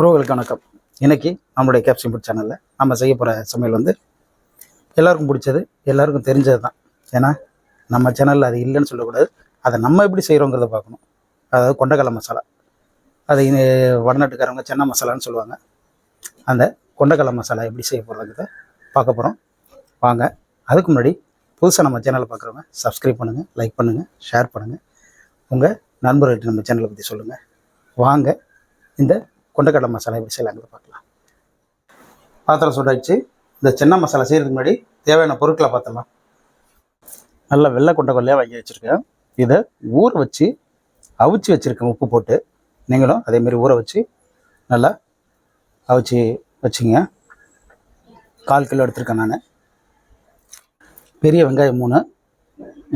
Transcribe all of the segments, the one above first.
உறவுகளுக்கு வணக்கம். இன்றைக்கி நம்மளுடைய கேப்சிங் ஃபுட் சேனலில் நம்ம செய்ய போகிற சமையல் வந்து எல்லாருக்கும் பிடிச்சது எல்லாருக்கும் தெரிஞ்சது தான். ஏன்னா நம்ம சேனலில் அது இல்லைன்னு சொல்லக்கூடாது. அதை நம்ம எப்படி செய்கிறோங்கிறத பார்க்கணும். அதாவது கொண்டக்கடலை மசாலா. அது இனி வடநாட்டுக்காரங்க சென்னை மசாலான்னு சொல்லுவாங்க. அந்த கொண்டக்கடலை மசாலா எப்படி செய்ய போகிறதுங்கிறத பார்க்க போகிறோம் வாங்க அதுக்கு முன்னாடி புதுசாக நம்ம சேனலை பார்க்குறவங்க சப்ஸ்கிரைப் பண்ணுங்கள் லைக் பண்ணுங்கள் ஷேர் பண்ணுங்கள் உங்கள் நண்பர்கள்ட்ட நம்ம சேனலை பற்றி சொல்லுங்கள் வாங்க இந்த கொண்டக்கடலை மசாலா எப்படி செய்யலாங்கிறத பார்க்கலாம். பாத்திரம் சூடாச்சு இந்த சின்ன மசாலா செய்கிறதுக்கு முன்னாடி தேவையான பொருட்களை பார்த்துடலாம் நல்லா வெள்ளை கொண்டக்கடலையாக வாங்கி வச்சுருக்கேன். இதை ஊற வச்சு அவிச்சு வச்சுருக்கேன். உப்பு போட்டு நீங்களும் அதேமாரி ஊற வச்சு நல்லா அவிச்சு வச்சுங்க. கால் கிலோ எடுத்திருக்கேன் நான். பெரிய வெங்காயம் மூணு.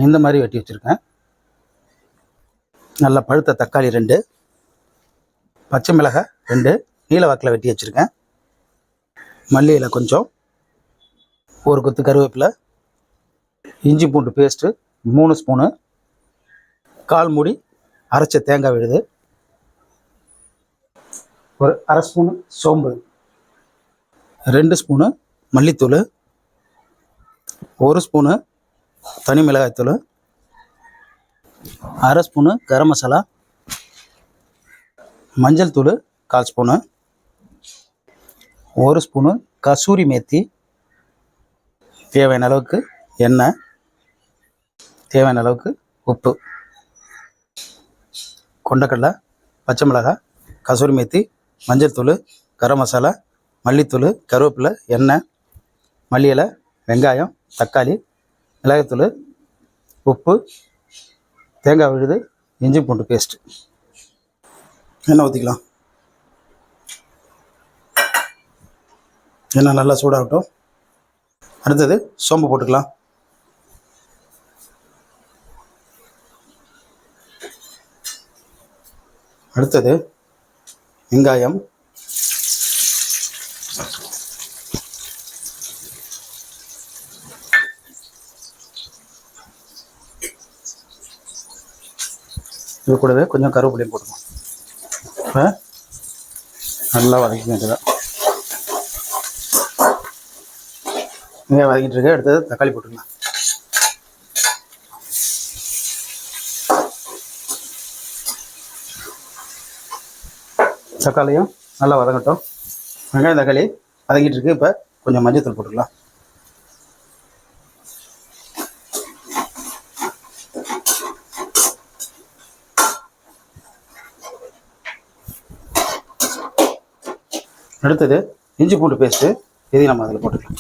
இந்த மாதிரி வெட்டி வச்சுருக்கேன். நல்லா பழுத்த தக்காளி ரெண்டு. பச்சை மிளகாய் ரெண்டு நீல வாக்கில் வெட்டி வச்சுருக்கேன். மல்லி இலை கொஞ்சம் ஒரு கொத்து கருவேப்பிலை இஞ்சி பூண்டு பேஸ்ட்டு மூணு ஸ்பூனு கால் மூடி அரைச்ச தேங்காய் விழுது. ஒரு அரை ஸ்பூனு சோம்பு ரெண்டு ஸ்பூனு மல்லித்தூள் ஒரு ஸ்பூனு தனி மிளகாய்த்தூள் அரை ஸ்பூனு கரம் மசாலா மஞ்சள் தூள் கால் ஸ்பூனு ஒரு ஸ்பூனு கசூரி மேத்தி தேவையான அளவுக்கு எண்ணெய் தேவையான அளவுக்கு உப்பு கொண்டக்கடலை பச்சை மிளகாய் கசூரி மேத்தி மஞ்சள் தூள் கரம் மசாலா மல்லித்தூள் கருவேப்பிலை எண்ணெய் மல்லி இலை வெங்காயம் தக்காளி மிளகாய்த்தூள் உப்பு தேங்காய் விழுது இஞ்சி பூண்டு பேஸ்ட்டு. எண்ணெய் ஊற்றிக்கலாம் எண்ணெய் நல்லா சூடாகட்டும். அடுத்தது சோம்பு போட்டுக்கலாம். அடுத்தது வெங்காயம். இது கூடவே கொஞ்சம் கருவேப்பிலையும் போட்டுக்கலாம். இப்போ நல்லா வதக்கி வேண்டியதான் இங்கே வதக்கிட்டு இருக்க அடுத்தது தக்காளி போட்டுக்கலாம். தக்காளியும் நல்லா வதங்கட்டும். வெங்காயம் தக்காளி வதக்கிட்டு இருக்கு. இப்போ கொஞ்சம் மஞ்சத்தூள் போட்டுக்கலாம். அடுத்தது இஞ்சி பூண்டு பேஸ்ட்டு இதையும் நம்ம அதில் போட்டுக்கலாம்.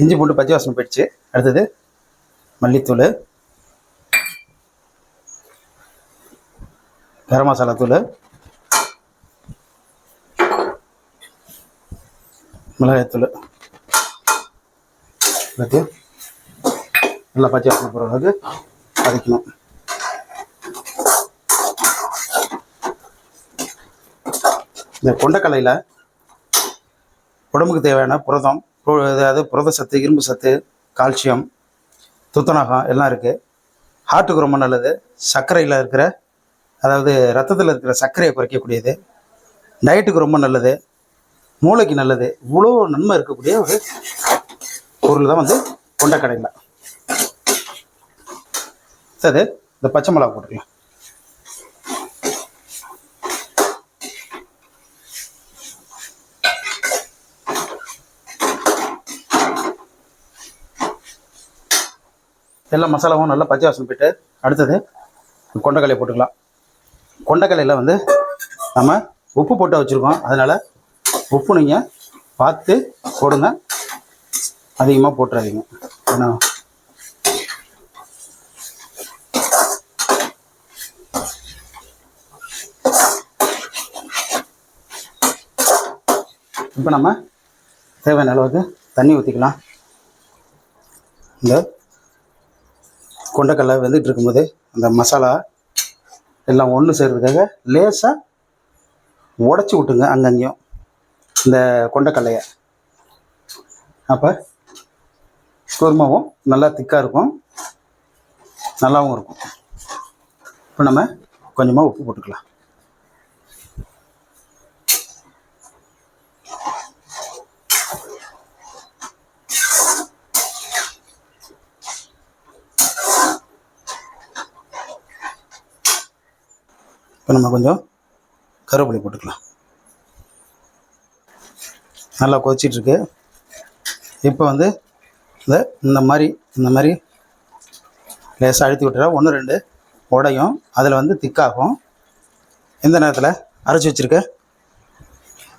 இஞ்சி பூண்டு பச்சை வாசனை போயிடுச்சு. அடுத்தது மல்லித்தூள் கரம் மசாலா தூள் மிளகாய்த்தூள் எல்லாத்தையும் நல்லா பச்சை வாசனை போகிற அளவுக்கு வதக்கணும். இந்த கொண்டக்கலையில் உடம்புக்கு தேவையான புரதம் அதாவது புரத சத்து இரும்பு சத்து கால்சியம் துத்தநாகம் எல்லாம் இருக்குது ஹார்ட்டுக்கு ரொம்ப நல்லது. சர்க்கரையில் இருக்கிற அதாவது ரத்தத்தில் இருக்கிற சர்க்கரையை குறைக்கக்கூடியது. டயட்டுக்கு ரொம்ப நல்லது. மூளைக்கு நல்லது. இவ்வளோ நன்மை இருக்கக்கூடிய ஒரு பொருள் தான் வந்து கொண்டக்கடையில் சரி இந்த பச்சை மிளகா போட்டுக்கலாம். எல்லா மசாலாவும் நல்லா பச்சை வாசனை போயிட்டு அடுத்தது கொண்டக்கடலையை போட்டுக்கலாம். கொண்டக்கடலையில் வந்து நம்ம உப்பு போட்டு வச்சுருக்கோம். அதனால் உப்பு நீங்கள் பார்த்து போடுங்க. அதிகமாக போட்டுறாதீங்க. ஏன்னா இப்போ நம்ம தேவையான அளவுக்கு தண்ணி ஊற்றிக்கலாம் இந்த கொண்டக்கடலை வெந்துட்டு இருக்கும்போது அந்த மசாலா எல்லாம் ஒன்று செய்கிறதுக்காக லேசாக உடச்சி விட்டுங்க அங்கங்கேயும் இந்த கொண்டக்கடலையை. அப்போ குருமாவும் நல்லா திக்காக இருக்கும். நல்லாவும் இருக்கும். இப்போ நம்ம கொஞ்சமாக உப்பு போட்டுக்கலாம். இப்போ நம்ம கொஞ்சம் கருவேப்பிலை போட்டுக்கலாம். நல்லா கொதிச்சிட்ருக்கு. இப்போ வந்து இந்த இந்த மாதிரி இந்த மாதிரி லேசாக அழுத்தி விட்டுறா. ஒன்று ரெண்டு உடையும். அதில் வந்து திக்காகும். இந்த நேரத்தில் அரைச்சி வச்சுருக்க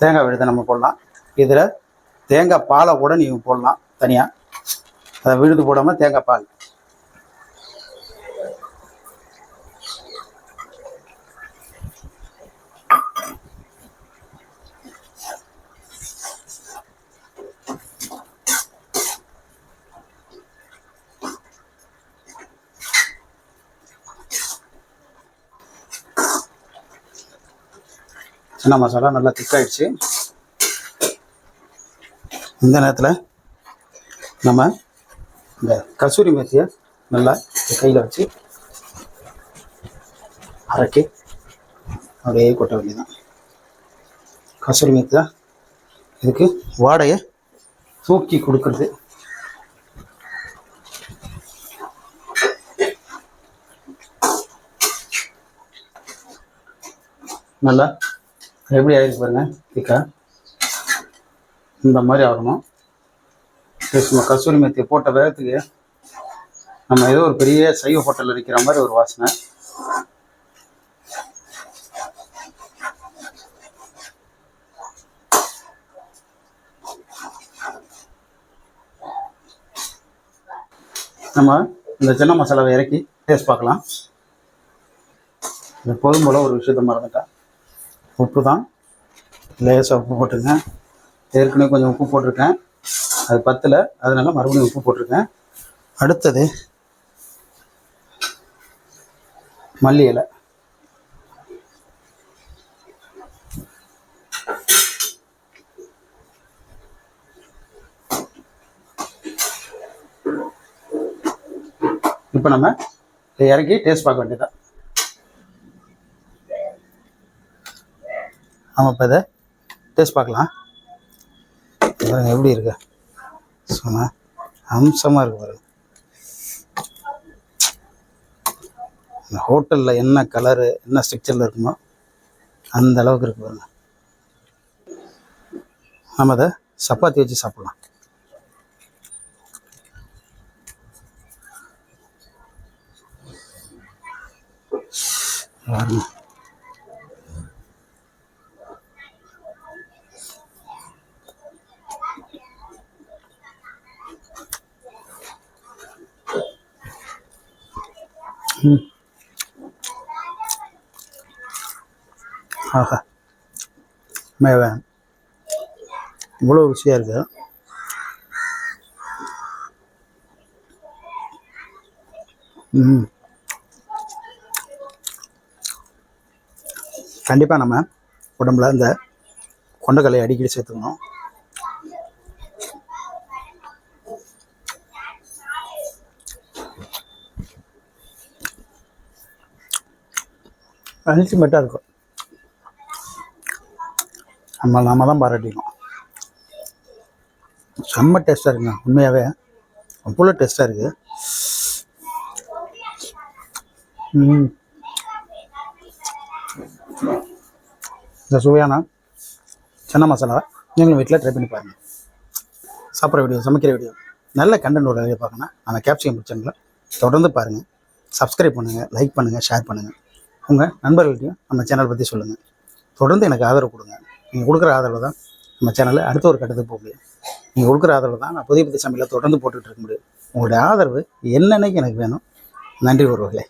தேங்காய் விழுதை நம்ம போடலாம். இதில் தேங்காய் பாலை கூட நீங்கள் போடலாம் தனியாக அதை விழுது போடாமல் தேங்காய் பால். சின்ன மசாலா நல்லா திக்காயிடுச்சு இந்த நேரத்தில் நம்ம இந்த கசூரி மேத்தியை நல்லா கையில் வச்சு அரைக்கி அப்படியே கொட்ட வேண்டியதான் கசூரி மேத்தி தான் இதுக்கு வாடையை தூக்கி கொடுக்குறது. நல்லா எப்படி ஆயிருக்கு பாருங்க திக்கா இந்த மாதிரி ஆகணும். சும்மா கஸ்தூரி மெத்தியை போட்ட வேகத்துக்கு நம்ம ஏதோ ஒரு பெரிய சைவ ஹோட்டலில் இருக்கிற மாதிரி ஒரு வாசனை. நம்ம இந்த சின்ன மசாலாவை இறக்கி டேஸ்ட் பார்க்கலாம். எப்போதும் போல ஒரு விஷயத்த மறந்துட்டேன் உப்பு தான் லேசாக உப்பு போட்டுருங்க ஏற்கனவே கொஞ்சம் உப்பு போட்டிருக்கேன். அது பத்தில். அதனால மறுபடியும் உப்பு போட்டிருக்கேன். அடுத்தது மல்லி இலை. இப்போ நம்ம இறக்கி டேஸ்ட் பார்க்க வேண்டியதான் ஆமாம் இப்போ இதை டேஸ்ட் பார்க்கலாம். பாருங்க எப்படி இருக்கு? சும்மா அம்சமாக இருக்கு பாருங்க. இந்த ஹோட்டலில் என்ன கலரு என்ன ஸ்ட்ரக்சரில் இருக்குமோ அந்த அளவுக்கு இருக்கு பாருங்க. நம்ம அதை சப்பாத்தி வச்சு சாப்பிட்லாம். பாருங்க. ஆஹா. மேவன் இவ்வளோ ருசியாக இருக்குது ம் கண்டிப்பாக நம்ம உடம்புல இந்த கொண்டக்கல்லை அடிக்கடி சேர்த்துக்கணும். அல்டிமேட்டாக இருக்கும். நம்ம நாம தான் பாராட்டிக்கணும். செம்ம டேஸ்ட்டாக இருக்குங்க உண்மையாகவே அவ்வளோ டேஸ்ட்டாக இருக்குது இந்த சுவையான சின்ன மசாலா நீங்களும் வீட்டில் ட்ரை பண்ணி பாருங்கள் சாப்பிட்ற வீடியோ சமைக்கிற வீடியோ நல்ல கண்டென்ட் ஒரு வீடியோ பார்க்கணும் நம்ம கேப்சிகம் சேனலை தொடர்ந்து பாருங்கள் சப்ஸ்கிரைப் பண்ணுங்கள் லைக் பண்ணுங்கள் ஷேர் பண்ணுங்கள் உங்கள் நண்பர்கள்ட்டையும் நம்ம சேனல் பற்றி சொல்லுங்கள் தொடர்ந்து எனக்கு ஆதரவு கொடுங்க. நீங்கள் கொடுக்குற ஆதரவு தான் நம்ம சேனலில் அடுத்த ஒரு கட்டத்துக்கு போக முடியும். நீங்கள் கொடுக்குற ஆதரவு தான் நான் புதிய புதிய சமையலை தொடர்ந்து போட்டுக்கிட்டு இருக்க முடியும். உங்களுடைய ஆதரவு என்னென்னைக்கு எனக்கு வேணும்? நன்றி ஒருவர்களே